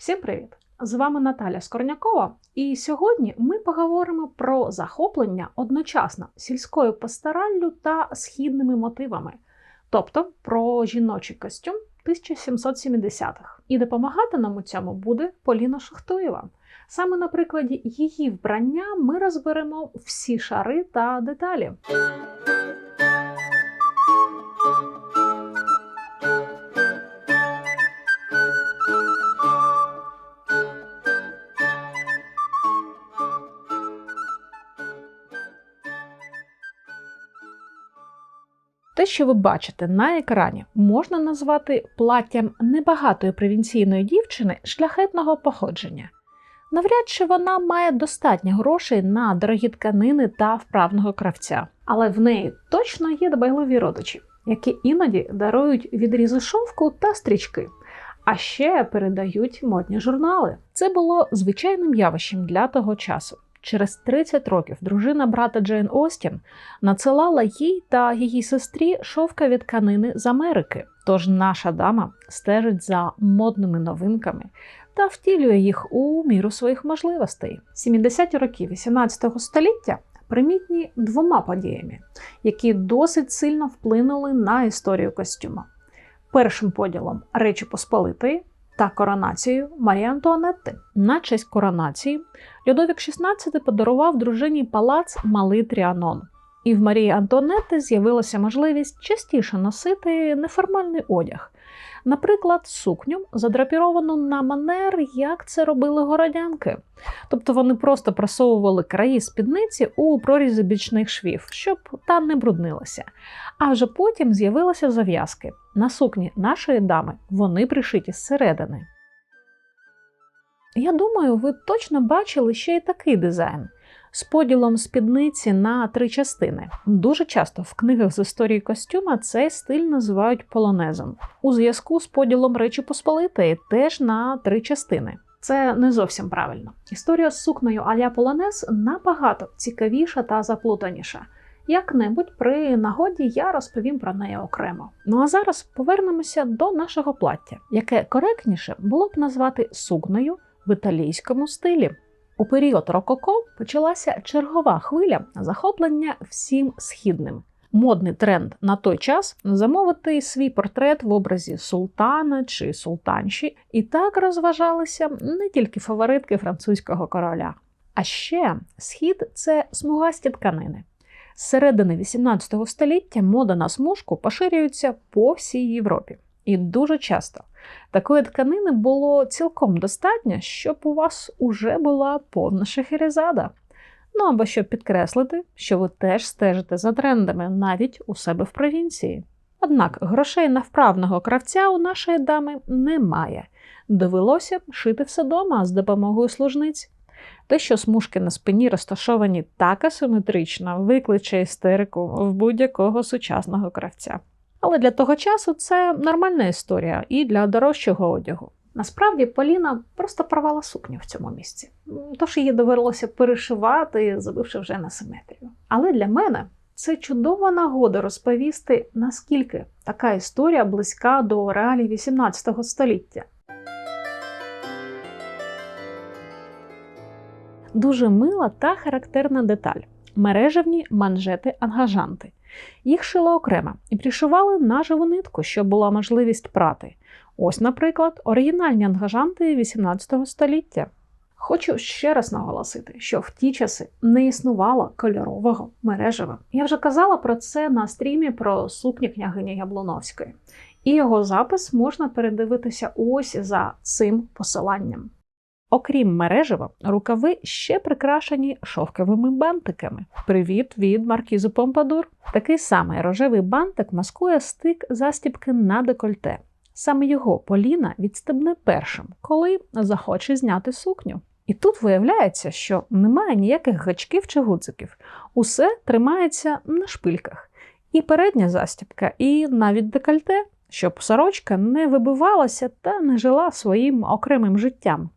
Всім привіт! З вами Наталя Скорнякова, і сьогодні ми поговоримо про захоплення одночасно сільською пастораллю та східними мотивами, тобто про жіночий костюм 1770-х. І допомагати нам у цьому буде Поліна Шахтуєва. Саме на прикладі її вбрання ми розберемо всі шари та деталі. Що ви бачите на екрані, можна назвати платтям небагатої провінційної дівчини шляхетного походження. Навряд чи вона має достатньо грошей на дорогі тканини та вправного кравця, але в неї точно є дбайливі родичі, які іноді дарують відрізи шовку та стрічки, а ще передають модні журнали. Це було звичайним явищем для того часу. Через 30 років дружина брата Джейн Остін надсилала їй та її сестрі шовкові тканини з Америки. Тож наша дама стежить за модними новинками та втілює їх у міру своїх можливостей. 70-ті роки 18 століття примітні двома подіями, які досить сильно вплинули на історію костюма. Першим поділом Речі Посполитої та коронацією Марії Антуанетти. На честь коронації Людовік XVI подарував дружині палац Малий Тріанон. І в Марії Антуанетти з'явилася можливість частіше носити неформальний одяг, наприклад, сукню, задрапіровану на манер, як це робили городянки. Тобто вони просто просовували краї спідниці у прорізі бічних швів, щоб та не бруднилася. А вже потім з'явилися зав'язки. На сукні нашої дами вони пришиті зсередини. Я думаю, ви точно бачили ще й такий дизайн з поділом спідниці на три частини. Дуже часто в книгах з історії костюма цей стиль називають полонезом. У зв'язку з поділом Речі Посполитої теж на три частини. Це не зовсім правильно. Історія з сукнею Аля Полонез набагато цікавіша та заплутаніша. Як-небудь при нагоді я розповім про неї окремо. Ну а зараз повернемося до нашого плаття, яке коректніше було б назвати сукнею в італійському стилі. У період Рококо почалася чергова хвиля захоплення всім східним. Модний тренд на той час замовити свій портрет в образі султана чи султанші, і так розважалися не тільки фаворитки французького короля. А ще схід це смугасті тканини. З середини 18 століття мода на смужку поширюється по всій Європі. І дуже часто такої тканини було цілком достатньо, щоб у вас уже була повна шахерезада. Ну або щоб підкреслити, що ви теж стежите за трендами навіть у себе в провінції. Однак грошей на вправного кравця у нашої дами немає. Довелося шити все дома з допомогою служниць. Те, що смужки на спині розташовані так асиметрично, викличе істерику в будь-якого сучасного кравця. Але для того часу це нормальна історія і для дорожчого одягу. Насправді Поліна просто порвала сукню в цьому місці, тож її довелося перешивати, забивши вже на симетрію. Але для мене це чудова нагода розповісти, наскільки така історія близька до реалій 18 століття. Дуже мила та характерна деталь мережевні манжети-ангажанти. Їх шили окремо і пришивали на живу нитку, щоб була можливість прати. Ось, наприклад, оригінальні ангажанти 18 століття. Хочу ще раз наголосити, що в ті часи не існувало кольорового мережева. Я вже казала про це на стрімі про сукні княгині Яблоновської, і його запис можна передивитися ось за цим посиланням. Окрім мережева, рукави ще прикрашені шовковими бантиками. Привіт від маркізу Помпадур. Такий самий рожевий бантик маскує стик застібки на декольте. Саме його Поліна відстебне першим, коли захоче зняти сукню. І тут виявляється, що немає ніяких гачків чи гуциків. Усе тримається на шпильках. І передня застібка, і навіть декольте, щоб сорочка не вибивалася та не жила своїм окремим життям.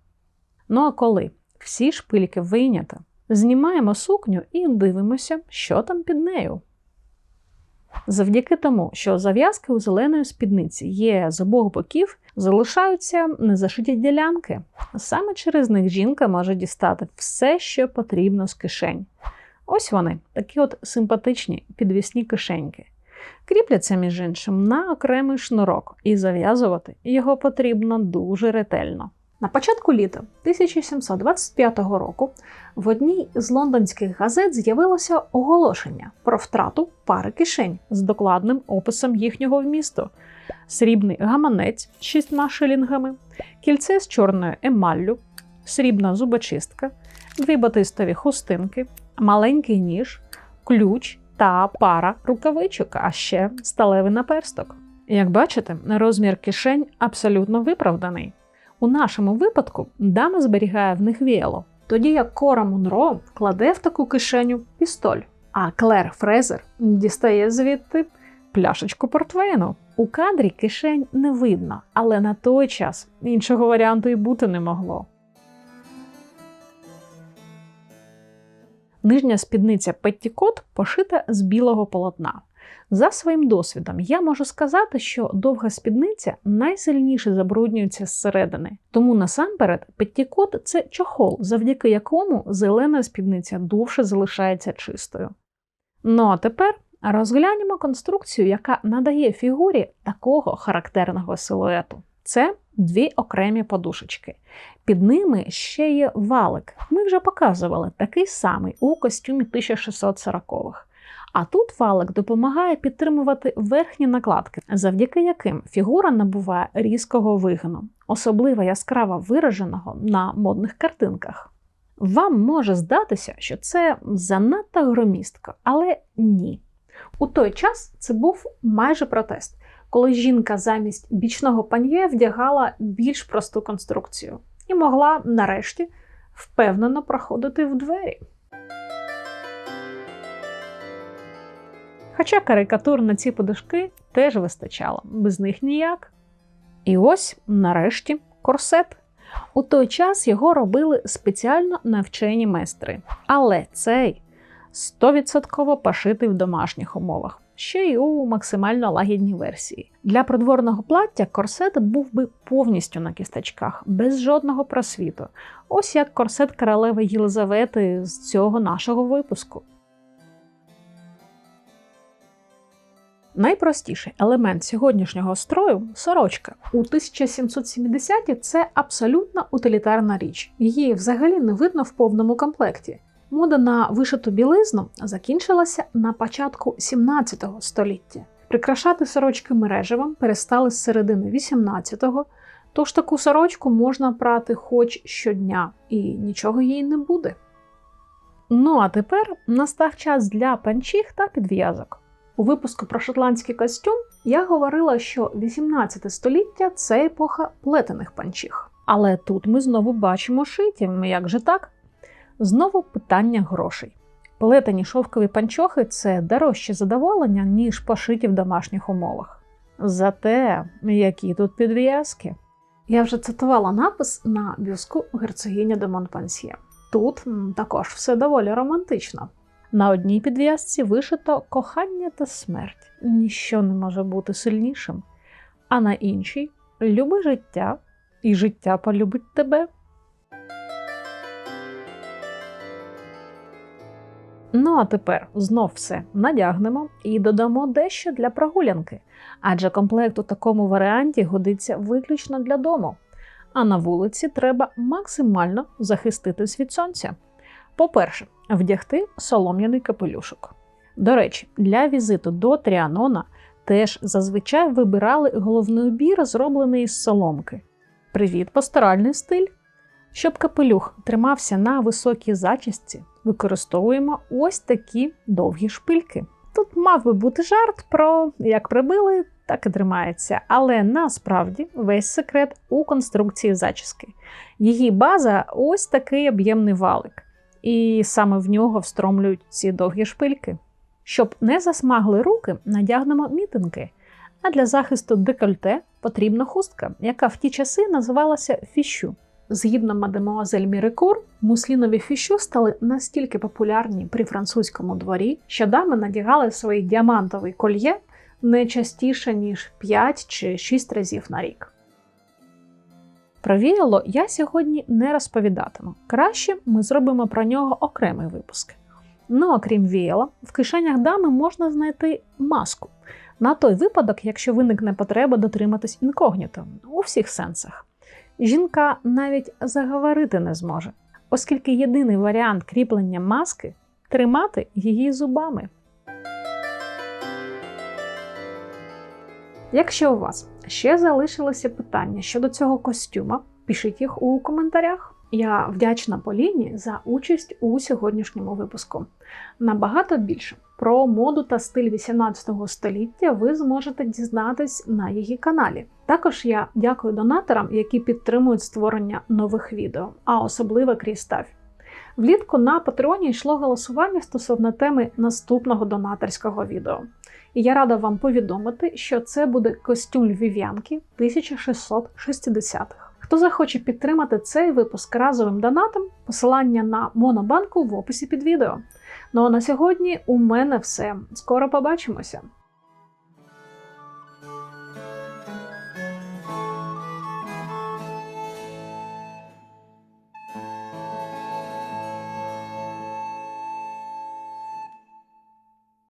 Ну а коли всі шпильки вийнято, знімаємо сукню і дивимося, що там під нею. Завдяки тому, що зав'язки у зеленої спідниці є з обох боків, залишаються незашиті ділянки. Саме через них жінка може дістати все, що потрібно з кишень. Ось вони, такі от симпатичні підвісні кишеньки. Кріпляться, між іншим, на окремий шнурок, і зав'язувати його потрібно дуже ретельно. На початку літа 1725 року в одній з лондонських газет з'явилося оголошення про втрату пари кишень з докладним описом їхнього вмісту: срібний гаманець з шістьма шилінгами, кільце з чорною емаллю, срібна зубочистка, дві батистові хустинки, маленький ніж, ключ та пара рукавичок, а ще сталевий наперсток. Як бачите, розмір кишень абсолютно виправданий. У нашому випадку дама зберігає в них віяло, тоді як Кора Монро кладе в таку кишеню пістоль, а Клер Фрезер дістає звідти пляшечку портвейну. У кадрі кишень не видно, але на той час іншого варіанту і бути не могло. Нижня спідниця Петтікот пошита з білого полотна. За своїм досвідом, я можу сказати, що довга спідниця найсильніше забруднюється зсередини. Тому насамперед петтікот – це чохол, завдяки якому зелена спідниця довше залишається чистою. Ну а тепер розглянемо конструкцію, яка надає фігурі такого характерного силуету. Це дві окремі подушечки. Під ними ще є валик. Ми вже показували такий самий у костюмі 1640-х. А тут валик допомагає підтримувати верхні накладки, завдяки яким фігура набуває різкого вигину, особливо яскраво вираженого на модних картинках. Вам може здатися, що це занадто громістко, але ні. У той час це був майже протест, коли жінка замість бічного паньє вдягала більш просту конструкцію і могла нарешті впевнено проходити в двері. Хоча карикатур на ці подушки теж вистачало, без них ніяк. І ось, нарешті, корсет. У той час його робили спеціально навчені майстри. Але цей 100% пошитий в домашніх умовах, ще й у максимально лагідній версії. Для придворного плаття корсет був би повністю на кісточках, без жодного просвіту. Ось як корсет королеви Єлизавети з цього нашого випуску. Найпростіший елемент сьогоднішнього строю сорочка. У 1770-ті це абсолютно утилітарна річ. Її взагалі не видно в повному комплекті. Мода на вишиту білизну закінчилася на початку 17 століття. Прикрашати сорочки мережевим перестали з середини 18-го, тож таку сорочку можна прати хоч щодня, і нічого їй не буде. Ну а тепер настав час для панчіх та підв'язок. У випуску про шотландський костюм я говорила, що 18 століття це епоха плетених панчіх. Але тут ми знову бачимо шиті, як же так? Знову питання грошей. Плетені шовкові панчохи це дорожче задоволення, ніж пошиті в домашніх умовах. Зате, які тут підв'язки. Я вже цитувала напис на бюску герцогиня де Монпансьє. Тут також все доволі романтично. На одній підв'язці вишито кохання та смерть. Ніщо не може бути сильнішим. А на іншій люби життя, і життя полюбить тебе. Ну а тепер знов все надягнемо і додамо дещо для прогулянки, адже комплект у такому варіанті годиться виключно для дому. А на вулиці треба максимально захиститись від сонця. По-перше, вдягти солом'яний капелюшок. До речі, для візиту до Тріанона теж зазвичай вибирали головний убір, зроблений з соломки. Привіт, пасторальний стиль! Щоб капелюх тримався на високій зачісті, використовуємо ось такі довгі шпильки. Тут мав би бути жарт про як прибили, так і тримається, але насправді весь секрет у конструкції зачіски. Її база ось такий об'ємний валик і саме в нього встромлюють ці довгі шпильки. Щоб не засмагли руки, надягнемо мітинки. А для захисту декольте потрібна хустка, яка в ті часи називалася фіщу. Згідно мадемуазель Мірикур, муслінові фіщу стали настільки популярні при французькому дворі, що дами надягали свої діамантовий кольє не частіше, ніж 5 чи 6 разів на рік. Про віяло я сьогодні не розповідатиму. Краще ми зробимо про нього окремий випуск. Ну, окрім віяла, в кишенях дами можна знайти маску на той випадок, якщо виникне потреба дотриматись інкогніто у всіх сенсах. Жінка навіть заговорити не зможе, оскільки єдиний варіант кріплення маски тримати її зубами. Якщо у вас ще залишилися питання щодо цього костюма, пишіть їх у коментарях. Я вдячна Поліні за участь у сьогоднішньому випуску. Набагато більше про моду та стиль 18 століття ви зможете дізнатись на її каналі. Також я дякую донаторам, які підтримують створення нових відео, а особливо Крістав. Влітку на Патреоні йшло голосування стосовно теми наступного донаторського відео. І я рада вам повідомити, що це буде костюм львів'янки 1660-х. Хто захоче підтримати цей випуск разовим донатом, посилання на монобанку в описі під відео. Ну а на сьогодні у мене все. Скоро побачимося!